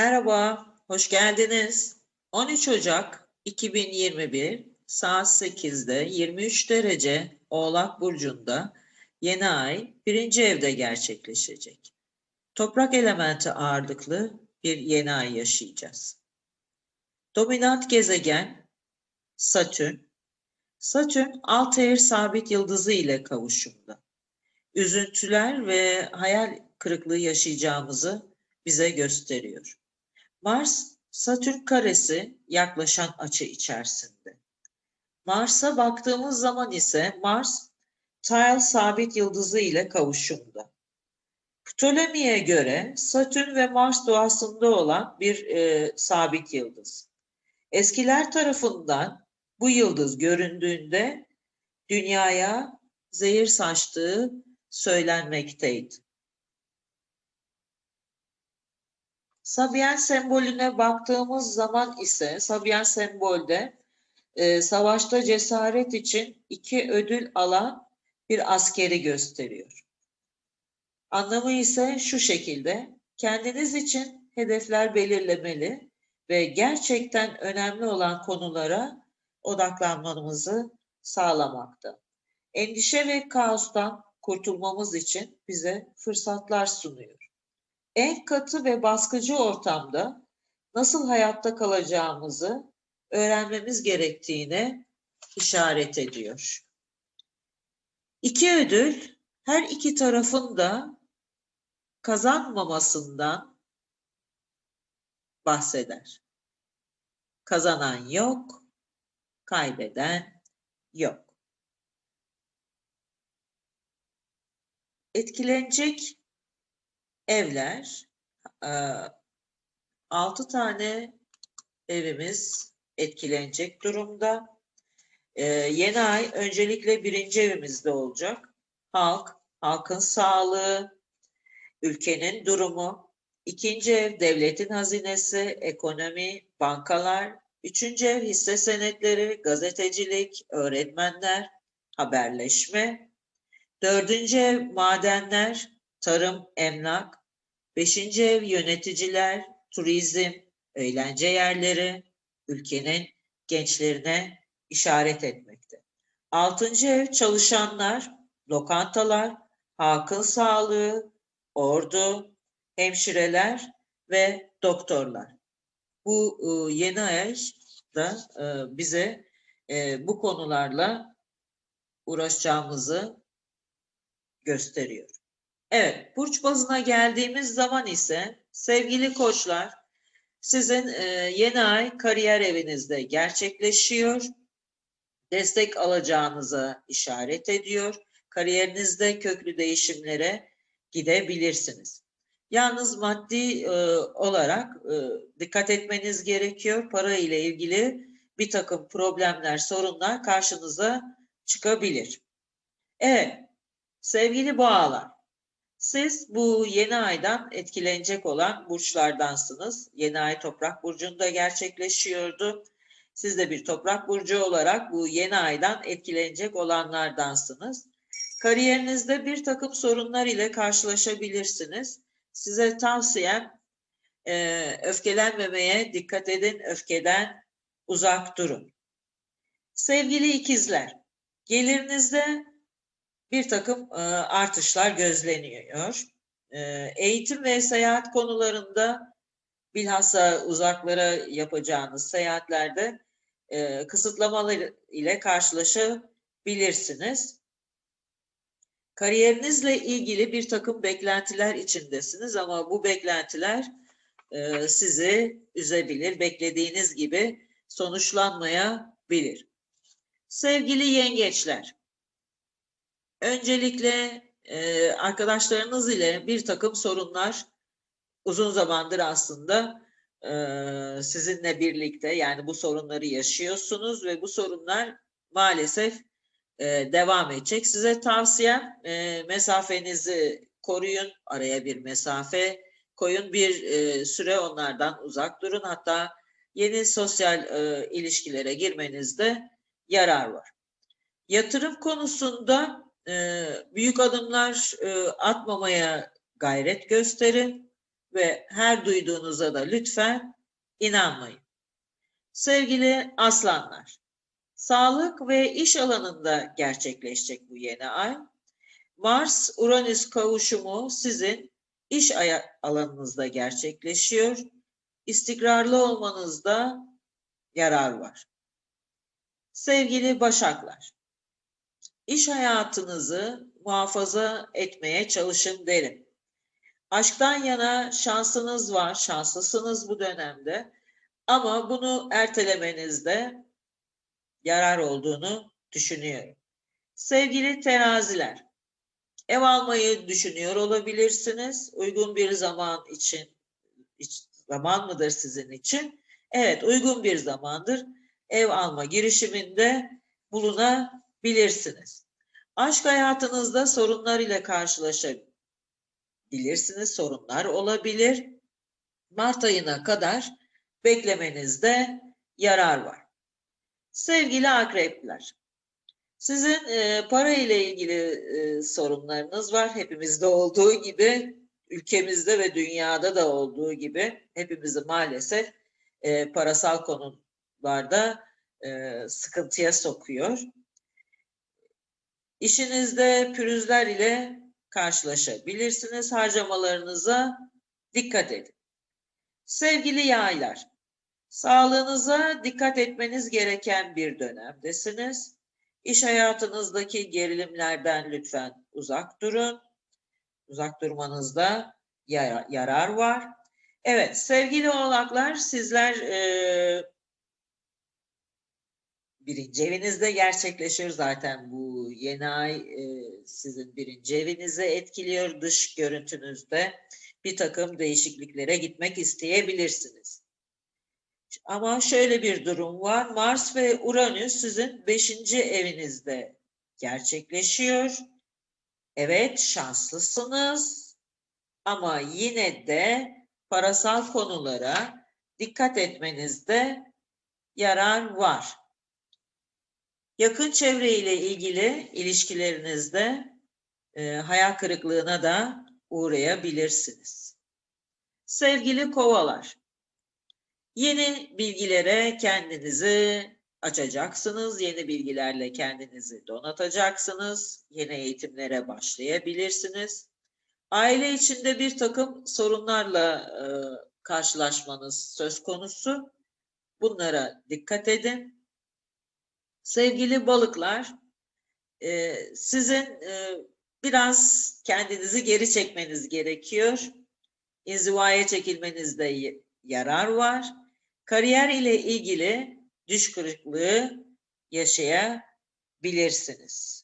Merhaba, hoş geldiniz. 13 Ocak 2021 saat 8'de 23 derece Oğlak Burcu'nda yeni ay birinci evde gerçekleşecek. Toprak elementi ağırlıklı bir yeni ay yaşayacağız. Dominant gezegen Satürn. Satürn Altair sabit yıldızı ile kavuşumda. Üzüntüler ve hayal kırıklığı yaşayacağımızı bize gösteriyor. Mars, Satürn karesi yaklaşan açı içerisinde. Mars'a baktığımız zaman ise Mars, Tile sabit yıldızı ile kavuşumda. Ptolemi'ye göre Satürn ve Mars doğasında olan bir e, sabit yıldız. Eskiler tarafından bu yıldız göründüğünde dünyaya zehir saçtığı söylenmekteydi. Sabiyen sembolüne baktığımız zaman ise Sabiyen sembolde e, savaşta cesaret için iki ödül alan bir askeri gösteriyor. Anlamı ise şu şekilde, kendiniz için hedefler belirlemeli ve gerçekten önemli olan konulara odaklanmamızı sağlamakta. Endişe ve kaostan kurtulmamız için bize fırsatlar sunuyor en katı ve baskıcı ortamda nasıl hayatta kalacağımızı öğrenmemiz gerektiğine işaret ediyor. İki ödül her iki tarafın da kazanmamasından bahseder. Kazanan yok, kaybeden yok. Etkilenecek evler. E, altı tane evimiz etkilenecek durumda. E, yeni ay öncelikle birinci evimizde olacak. Halk, halkın sağlığı, ülkenin durumu. İkinci ev devletin hazinesi, ekonomi, bankalar. Üçüncü ev hisse senetleri, gazetecilik, öğretmenler, haberleşme. Dördüncü ev madenler, tarım, emlak, Beşinci ev yöneticiler, turizm, eğlence yerleri, ülkenin gençlerine işaret etmekte. Altıncı ev çalışanlar, lokantalar, halkın sağlığı, ordu, hemşireler ve doktorlar. Bu e, yeni ay da e, bize e, bu konularla uğraşacağımızı gösteriyor. Evet, burç bazına geldiğimiz zaman ise sevgili koçlar, sizin e, yeni ay kariyer evinizde gerçekleşiyor. Destek alacağınıza işaret ediyor. Kariyerinizde köklü değişimlere gidebilirsiniz. Yalnız maddi e, olarak e, dikkat etmeniz gerekiyor. Para ile ilgili bir takım problemler, sorunlar karşınıza çıkabilir. Evet, sevgili boğalar, siz bu yeni aydan etkilenecek olan burçlardansınız. Yeni ay toprak burcunda gerçekleşiyordu. Siz de bir toprak burcu olarak bu yeni aydan etkilenecek olanlardansınız. Kariyerinizde bir takım sorunlar ile karşılaşabilirsiniz. Size tavsiyem e, öfkelenmemeye dikkat edin, öfkeden uzak durun. Sevgili ikizler, gelirinizde bir takım e, artışlar gözleniyor. E, eğitim ve seyahat konularında bilhassa uzaklara yapacağınız seyahatlerde e, kısıtlamalar ile karşılaşabilirsiniz. Kariyerinizle ilgili bir takım beklentiler içindesiniz ama bu beklentiler sizi üzebilir. Beklediğiniz gibi sonuçlanmayabilir. Sevgili yengeçler, Öncelikle e, arkadaşlarınız ile bir takım sorunlar uzun zamandır aslında e, sizinle birlikte yani bu sorunları yaşıyorsunuz ve bu sorunlar maalesef e, devam edecek. Size tavsiyem e, mesafenizi koruyun, araya bir mesafe koyun, bir e, süre onlardan uzak durun. Hatta yeni sosyal e, ilişkilere girmenizde yarar var. Yatırım konusunda e, büyük adımlar e, atmamaya gayret gösterin. ve her duyduğunuza da lütfen inanmayın. Sevgili aslanlar, sağlık ve iş alanında gerçekleşecek bu yeni ay. Mars-Uranüs kavuşumu sizin iş alanınızda gerçekleşiyor. İstikrarlı olmanızda yarar var. Sevgili Başaklar, iş hayatınızı muhafaza etmeye çalışın derim. Aşktan yana şansınız var, şanslısınız bu dönemde. Ama bunu ertelemenizde yarar olduğunu düşünüyorum. Sevgili teraziler, ev almayı düşünüyor olabilirsiniz. Uygun bir zaman için, zaman mıdır sizin için? Evet, uygun bir zamandır. Ev alma girişiminde bulunabilirsiniz. Aşk hayatınızda sorunlar ile karşılaşabilirsiniz. Sorunlar olabilir. Mart ayına kadar beklemenizde yarar var. Sevgili akrepler, sizin e, para ile ilgili e, sorunlarınız var. Hepimizde olduğu gibi, ülkemizde ve dünyada da olduğu gibi hepimizi maalesef e, parasal konularda e, sıkıntıya sokuyor. İşinizde pürüzler ile karşılaşabilirsiniz. Harcamalarınıza dikkat edin. Sevgili yaylar, sağlığınıza dikkat etmeniz gereken bir dönemdesiniz. İş hayatınızdaki gerilimlerden lütfen uzak durun. Uzak durmanızda yarar var. Evet sevgili oğlaklar sizler e, birinci evinizde gerçekleşir zaten bu yeni ay e, sizin birinci evinizi etkiliyor dış görüntünüzde bir takım değişikliklere gitmek isteyebilirsiniz. Ama şöyle bir durum var. Mars ve Uranüs sizin beşinci evinizde gerçekleşiyor. Evet şanslısınız ama yine de parasal konulara dikkat etmenizde yarar var. Yakın çevre ile ilgili ilişkilerinizde e, hayal kırıklığına da uğrayabilirsiniz. Sevgili kovalar, yeni bilgilere kendinizi açacaksınız, yeni bilgilerle kendinizi donatacaksınız, yeni eğitimlere başlayabilirsiniz. Aile içinde bir takım sorunlarla e, karşılaşmanız söz konusu. Bunlara dikkat edin. Sevgili balıklar, e, sizin e, biraz kendinizi geri çekmeniz gerekiyor. İnzivaya çekilmenizde yarar var. Kariyer ile ilgili düş kırıklığı yaşayabilirsiniz.